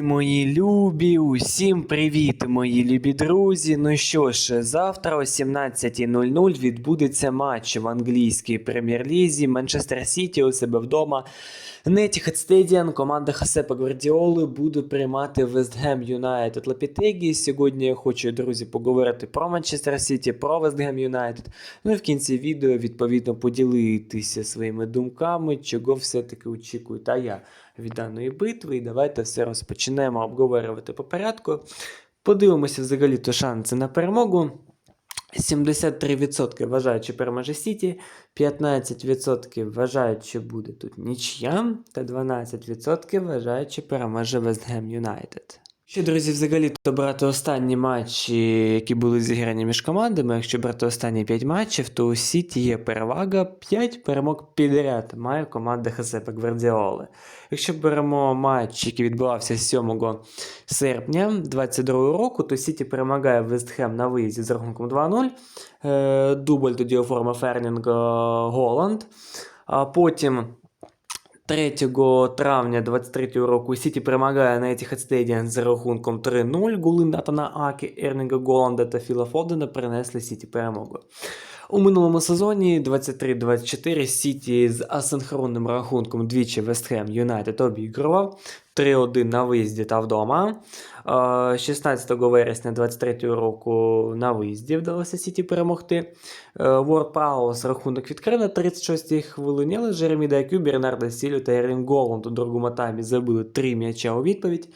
Мої любі, усім привіт, мої любі друзі. Ну що ж, завтра о 17.00 відбудеться матч в англійській прем'єр-лізі. Манчестер Сіті у себе вдома. Нетіхат Стедіан, команда Хасепа Гвардіоли буде приймати Вестгем Юнайтед Лапітегі. Сьогодні я хочу, друзі, поговорити про Манчестер Сіті, про Вестгем Юнайтед. Ну і в кінці відео, відповідно, поділитися своїми думками, чого все-таки очікую та я від даної битви. І давайте все розпочнемо обговорювати по порядку. Подивимося взагалі то шанси на перемогу. 73% вважають, що переможе Сіті, 15% вважають, що буде тут нічия, та 12% вважають, що переможе Вестгем Юнайтед. Ще, друзі, взагалі то брати останні матчі, які були зіграні між командами. Якщо брати останні 5 матчів, то у Сіті є перевага 5 перемог підряд. Має команда Хасепа Гвардіоли. Якщо беремо матч, який відбувався 7 серпня 2022 року, то Сіті перемагає Вестхем на виїзді з рахунком 2-0. Е, Дубль тоді оформив Фернінг Голланд. А потім 3 травня 23 року Сіті перемагає на Етіхед Stadium з рахунком 3-0. Гули Натана Акі, Ернінга Голланда та Філа Фодена принесли Сіті перемогу. У минулому сезоні 23-24 Сіті з асинхронним рахунком двічі Вестхем Юнайтед обігрував 3-1 на виїзді та вдома. Е, 16 вересня 23 року на виїзді вдалося Сіті перемогти. Ворд Паус рахунок відкрив на 36-й хвилині, але Джеремі Дайкю, Бернардо Сілю та Ерін Голланд у другому таймі забили три м'яча у відповідь.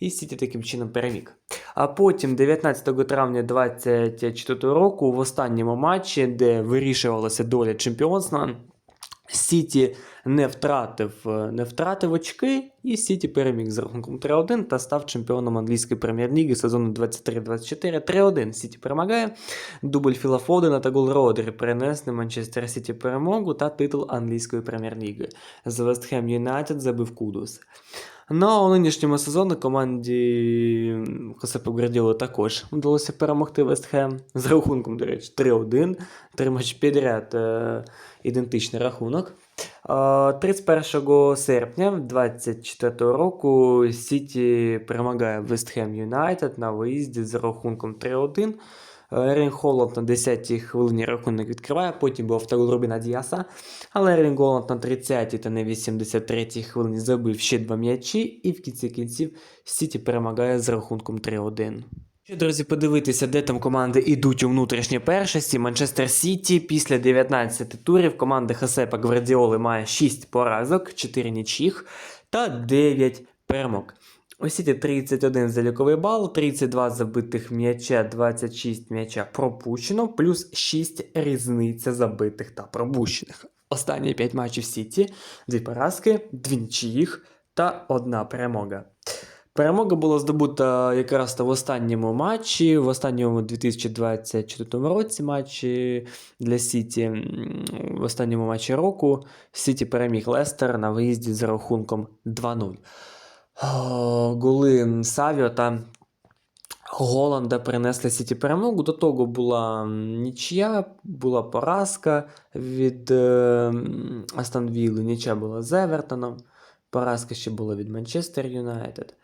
І Сіті таким чином переміг. А потім, 19 травня 2024 року, в останньому матчі, де вирішувалася доля чемпіонства, Сіті не втратив, не втратив очки, і Сіті переміг з рахунком 3-1 та став чемпіоном англійської прем'єр-ліги сезону 23-24. 3-1 Сіті перемагає. Дубль Філа Фодена та гол Родері принесли Манчестер Сіті перемогу та титул англійської прем'єр-ліги. За Вестхем Юнайтед забив Кудус. А у нинішньому сезону команді Хосепа Гвардіоли також вдалося перемогти Вестхем з рахунком, до речі, 3-1. Три матчі підряд е, ідентичний рахунок. Е, 31 серпня 2024 року Сіті перемагає Вестхем Юнайтед на виїзді з рахунком 3-1. Ерін Холланд на 10-й хвилині рахунок відкриває, потім був автогол Рубіна Діаса, але Ерін Голланд на 30-й та на 83-й хвилині забив ще два м'ячі, і в кінці кінців Сіті перемагає з рахунком 3-1. Ще, друзі, подивитися, де там команди йдуть у внутрішній першості. Манчестер Сіті після 19 турів команда Хасепа Гвардіоли має 6 поразок, 4 нічих та 9 перемог. У Сіті 31 заліковий бал, 32 забитих м'яча, 26 м'яча пропущено, плюс 6 різниця забитих та пропущених. Останні 5 матчів Сіті, 2 поразки, 2 нічиїх та 1 перемога. Перемога була здобута якраз в останньому матчі, в останньому 2024 році матчі для Сіті. В останньому матчі року Сіті переміг Лестер на виїзді з рахунком 2-0. О, Голи Савіо та Голланда принесли Сіті перемогу. До того була нічия, була поразка від е, Астон Вілли, нічия була з Евертоном, поразка ще була від Манчестер Юнайтед.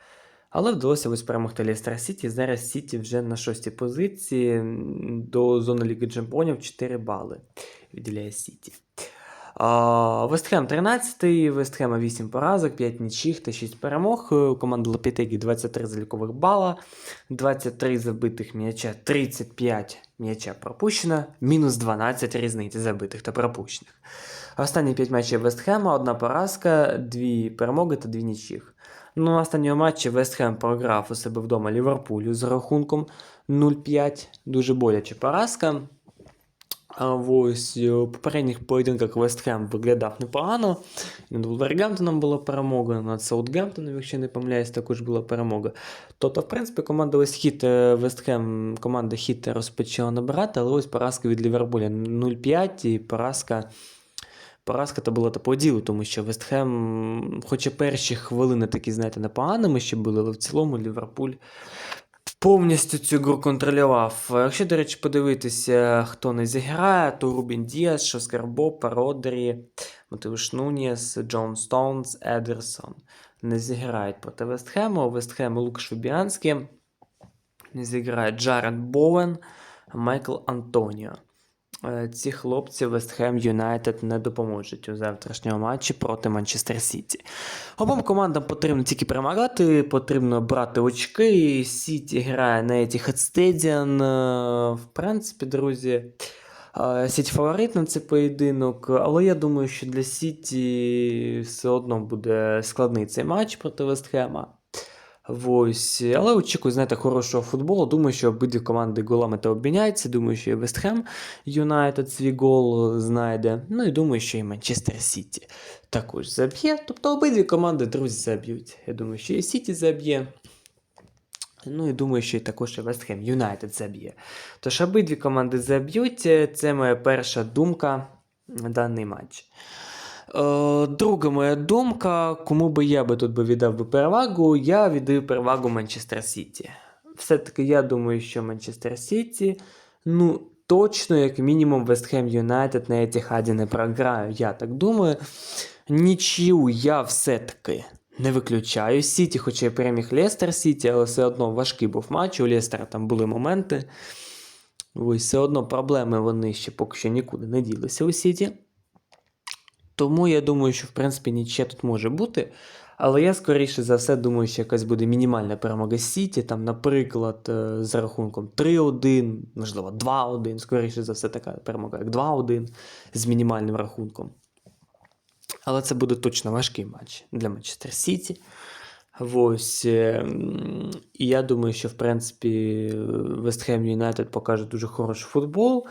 Але вдалося ось перемогти Лестер Сіті. Зараз Сіті вже на шостій позиції до зони Ліги Чемпіонів 4 бали відділяє Сіті. Вестхем 13-й, Вестхема 8 поразок, 5 нічих та 6 перемог. Е, Команда Лапітегі 23 залікових бала, 23 забитих м'яча, 35 м'яча пропущено, мінус 12 різниці забитих та пропущених. Останні 5 матчів Вестхема, одна поразка, 2 перемоги та 2 нічих. Ну, на останньому матчі Вестхем програв у себе вдома Ліверпулю з рахунком 0-5. Дуже боляча поразка. А ось е, у попередніх поєдинках Вестхем виглядав непогано. Над Вулвергемптоном була перемога, над Саутгемптоном, якщо не помиляюсь, також була перемога. Тобто, в принципі, команда ось хіт Вестхем, команда хіт розпочала набирати, але ось поразка від Ліверпуля 0-5 і поразка. Поразка то була та по ділу, тому що Вестхем, хоча перші хвилини такі, знаєте, непоганими ще були, але в цілому Ліверпуль повністю цю гру контролював. Якщо, до речі, подивитися, хто не зіграє, то Рубін Діас, Шоскарбо, Пародрі, Матеуш Нуніс, Джон Стоунс, Едерсон. не зіграють проти Вестхему. Вестхем Лук Шубіанський, не зіграє Джаред Боуен, Майкл Антоніо. Е, Ці хлопці Вестхем Юнайтед не допоможуть у завтрашньому матчі проти Манчестер Сіті. Обом командам потрібно тільки перемагати, потрібно брати очки. Сіті грає на Etihad Stadium. Е, В принципі, друзі, е, Сіті фаворит на цей поєдинок, але я думаю, що для Сіті все одно буде складний цей матч проти Вестхема. Ось, але очікую, знаєте, хорошого футболу. Думаю, що обидві команди голами та обміняються. Думаю, що і Вестхем Юнайтед свій гол знайде. Ну і думаю, що і Манчестер Сіті також заб'є. Тобто обидві команди, друзі, заб'ють. Я думаю, що і Сіті заб'є. Ну і думаю, що і також і Вестхем Юнайтед заб'є. Тож обидві команди заб'ють. Це моя перша думка на даний матч. Е, друга моя думка, кому би я би тут би віддав би перевагу, я віддаю перевагу Манчестер Сіті. Все-таки я думаю, що Манчестер Сіті, ну, точно, як мінімум, Вестхем Юнайтед на Етіхаді не програю. Я так думаю. Нічию я все-таки не виключаю. Сіті, хоча й переміг Лестер Сіті, але все одно важкий був матч. У Лестера там були моменти. Ось все одно проблеми вони ще поки що нікуди не ділися у Сіті. Тому я думаю, що в принципі нічия тут може бути. Але я скоріше за все думаю, що якась буде мінімальна перемога Сіті, там, наприклад, е, з рахунком 3-1, можливо, 2-1, скоріше за все, така перемога, як 2-1 з мінімальним рахунком. Але це буде точно важкий матч для Манчестер Сіті. Ось. е, І я думаю, що в принципі Вестхем Юнайтед покаже дуже хороший футбол.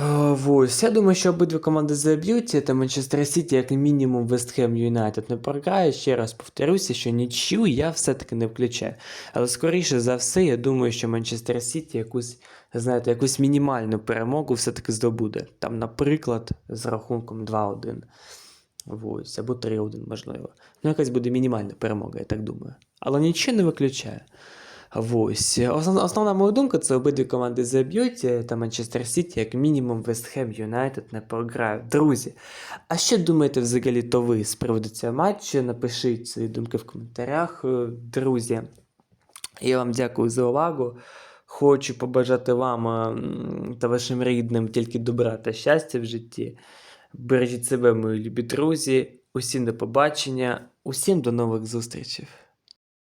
Ось, я думаю, що обидві команди заб'ють, та Манчестер Сіті, як мінімум, Вестхем Юнайтед не програє. Ще раз повторюся, що нічю я все-таки не включаю. Але скоріше за все, я думаю, що Манчестер Сіті якусь, знаєте, якусь мінімальну перемогу все-таки здобуде. Там, наприклад, з рахунком 2-1. Ось, або 3-1, можливо. Ну, якась буде мінімальна перемога, я так думаю. Але нічого не виключаю. Ось. Основ- Основна моя думка це обидві команди заб'ють, е, та Манчестер Сіті, як мінімум, Вестхем Юнайтед не програють. Друзі, а що думаєте взагалі то ви з приводу цього матчу? Напишіть свої думки в коментарях, е, друзі. Я вам дякую за увагу. Хочу побажати вам е, та вашим рідним тільки добра та щастя в житті. Бережіть себе, мої любі друзі. Усім до побачення, усім до нових зустрічей.